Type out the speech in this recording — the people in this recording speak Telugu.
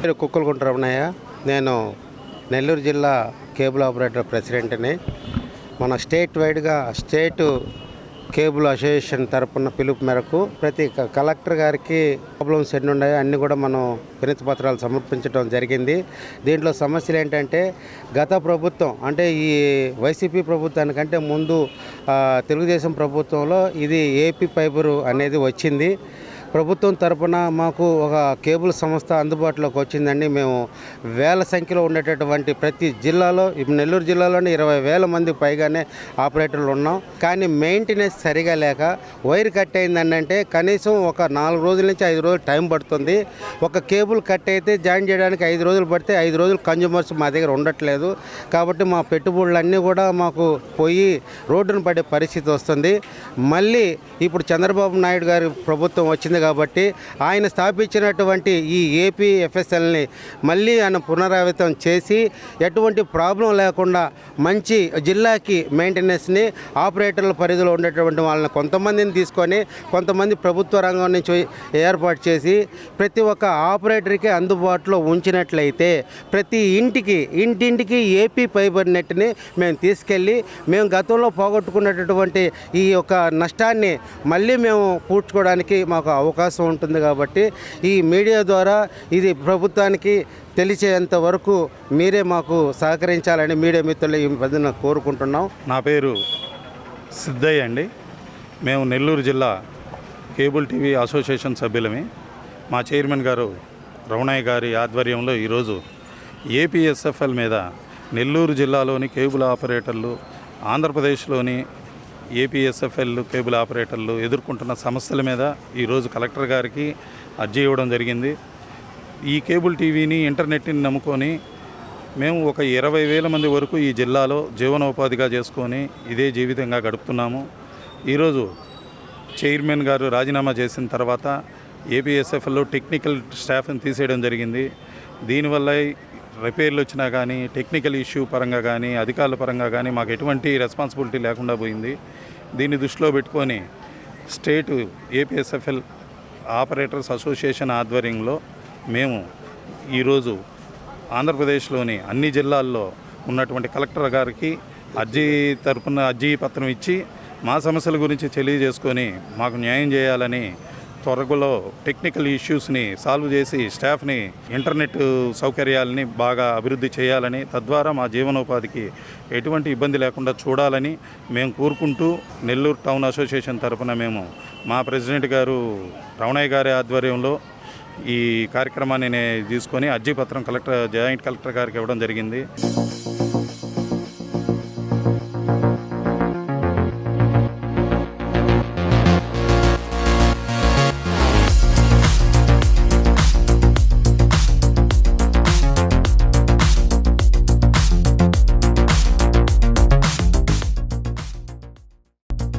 మీరు కుక్కలు రమణయ్య నేను నెల్లూరు జిల్లా కేబుల్ ఆపరేటర్ ప్రెసిడెంట్ని. మన స్టేట్ వైడ్గా స్టేట్ కేబుల్ అసోసియేషన్ తరపున పిలుపు మేరకు ప్రతి కలెక్టర్ గారికి ప్రాబ్లమ్స్ ఎన్ని ఉన్నాయో అన్నీ కూడా మనం వినతి పత్రాలు సమర్పించడం జరిగింది. దీంట్లో సమస్యలు ఏంటంటే గత ప్రభుత్వం అంటే ఈ వైసీపీ ప్రభుత్వానికంటే ముందు తెలుగుదేశం ప్రభుత్వంలో ఇది ఏపీ ఫైబరు అనేది వచ్చింది. ప్రభుత్వం తరపున మాకు ఒక కేబుల్ సంస్థ అందుబాటులోకి వచ్చిందండి. మేము వేల సంఖ్యలో ఉండేటటువంటి ప్రతి జిల్లాలో ఇప్పుడు నెల్లూరు జిల్లాలోనే ఇరవై వేల మంది పైగానే ఆపరేటర్లు ఉన్నాం. కానీ మెయింటెనెన్స్ సరిగా లేక వైర్ కట్ అయిందంటే కనీసం ఒక నాలుగు రోజుల నుంచి ఐదు రోజులు టైం పడుతుంది. ఒక కేబుల్ కట్ అయితే జాయిన్ చేయడానికి ఐదు రోజులు పడితే ఐదు రోజులు కన్జ్యూమర్స్ మా దగ్గర ఉండట్లేదు. కాబట్టి మా పెట్టుబడులన్నీ కూడా మాకు పోయి రోడ్డును పడే పరిస్థితి వస్తుంది. మళ్ళీ ఇప్పుడు చంద్రబాబు నాయుడు గారి ప్రభుత్వం వచ్చింది కాబట్టి ఆయన స్థాపించినటువంటి ఈ ఏపీ ఎఫ్ఎస్ఎల్ని మళ్ళీ ఆయన పునరావితం చేసి ఎటువంటి ప్రాబ్లం లేకుండా మంచి జిల్లాకి మెయింటెనెన్స్ని ఆపరేటర్ల పరిధిలో ఉండేటువంటి వాళ్ళని కొంతమందిని తీసుకొని కొంతమంది ప్రభుత్వ రంగం నుంచి ఏర్పాటు చేసి ప్రతి ఒక్క ఆపరేటర్కి అందుబాటులో ఉంచినట్లయితే ప్రతి ఇంటికి ఇంటింటికి ఏపీ ఫైబర్ నెట్ని మేము తీసుకెళ్ళి మేము గతంలో పోగొట్టుకున్నటువంటి ఈ యొక్క నష్టాన్ని మళ్ళీ మేము పూడ్చుకోవడానికి మాకు అవకాశం ఉంటుంది కాబట్టి ఈ మీడియా ద్వారా ఇది ప్రభుత్వానికి తెలిసేంత వరకు మీరే మాకు సహకరించాలని మీడియా మిత్రులు ఈ పద్ధతిన కోరుకుంటున్నాం. నా పేరు సిద్ధయ్య అండి. మేము నెల్లూరు జిల్లా కేబుల్ టీవీ అసోసియేషన్ సభ్యులమే. మా చైర్మన్ గారు రమణయ్య గారి ఆధ్వర్యంలో ఈరోజు ఏపీఎస్ఎఫ్ఎల్ మీద నెల్లూరు జిల్లాలోని కేబుల్ ఆపరేటర్లు ఆంధ్రప్రదేశ్లోని ఏపీఎస్ఎఫ్ఎల్ కేబుల్ ఆపరేటర్లు ఎదుర్కొంటున్న సమస్యల మీద ఈరోజు కలెక్టర్ గారికి అర్జీ ఇవ్వడం జరిగింది. ఈ కేబుల్ టీవీని ఇంటర్నెట్ని నమ్ముకొని మేము ఒక ఇరవై వేల మంది వరకు ఈ జిల్లాలో జీవనోపాధిగా చేసుకొని ఇదే జీవితంగా గడుపుతున్నాము. ఈరోజు చైర్మన్ గారు రాజీనామా చేసిన తర్వాత ఏపీఎస్ఎఫ్ఎల్లో టెక్నికల్ స్టాఫ్ని తీసేయడం జరిగింది. దీనివల్ల రిపేర్లు వచ్చినా కానీ టెక్నికల్ ఇష్యూ పరంగా కానీ అధికారుల పరంగా కానీ మాకు ఎటువంటి రెస్పాన్సిబిలిటీ లేకుండా పోయింది. దీన్ని దృష్టిలో పెట్టుకొని స్టేట్ ఏపీఎస్ఎఫ్ఎల్ ఆపరేటర్స్ అసోసియేషన్ ఆధ్వర్యంలో మేము ఈరోజు ఆంధ్రప్రదేశ్లోని అన్ని జిల్లాల్లో ఉన్నటువంటి కలెక్టర్ గారికి అర్జీ తరపున అర్జీ పత్రం ఇచ్చి మా సమస్యల గురించి తెలియజేసుకొని మాకు న్యాయం చేయాలని త్వరగలో టెక్నికల్ ఇష్యూస్ని సాల్వ్ చేసి స్టాఫ్ని ఇంటర్నెట్ సౌకర్యాలని బాగా అభివృద్ధి చేయాలని తద్వారా మా జీవనోపాధికి ఎటువంటి ఇబ్బంది లేకుండా చూడాలని మేము కోరుకుంటూ నెల్లూరు టౌన్ అసోసియేషన్ తరపున మేము మా ప్రెసిడెంట్ గారు రమణయ్య గారి ఆధ్వర్యంలో ఈ కార్యక్రమాన్ని తీసుకొని అర్జీపత్రం కలెక్టర్ జాయింట్ కలెక్టర్ గారికి ఇవ్వడం జరిగింది.